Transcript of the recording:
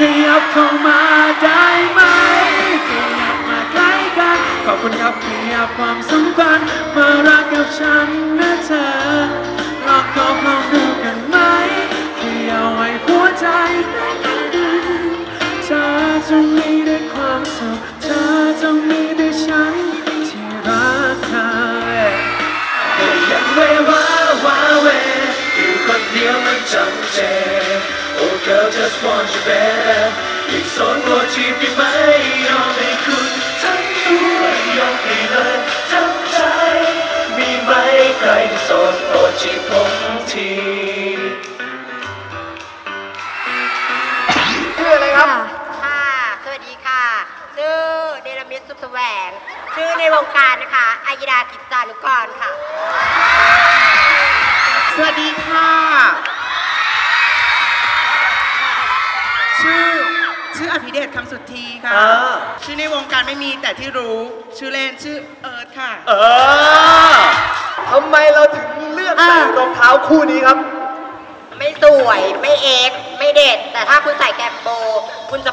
ขยับเข้ามาได้ไหมขยับมาใกล้กัน ขอบคุณครับขยับความสัมพันธ์มารักกับฉันนะเธอลองขอลองดูกันไหมขยับไว้หัวใจเธอจะมีได้ความสุขเธอจะมี Oh girl just want you better อีกสองตัวจีบได้ไหมยอมให้คุณทั้งตัวยอมให้เลยทั้งใจ มีไหมใครที่โสดโปรดจีบผมทีค่ะค่ะ สวัสดีค่ะ ชื่อเดลมิสสุขแสวง ชื่อในวงการนะคะอายดากิจจานุกรค่ะ สวัสดีค่ะ ภิเดชคำสุทธีค่ะอ่าชื่อในวงการไม่มีแต่ที่รู้ชื่อเล่นชื่อเอิร์ธค่ะ เออทำไมเราถึงเลือกใส่รองเท้าคู่นี้ครับ ไม่สวยไม่เอ็กซ์ไม่เด็ด แต่ถ้าคุณใส่แกมโบ คุณจะ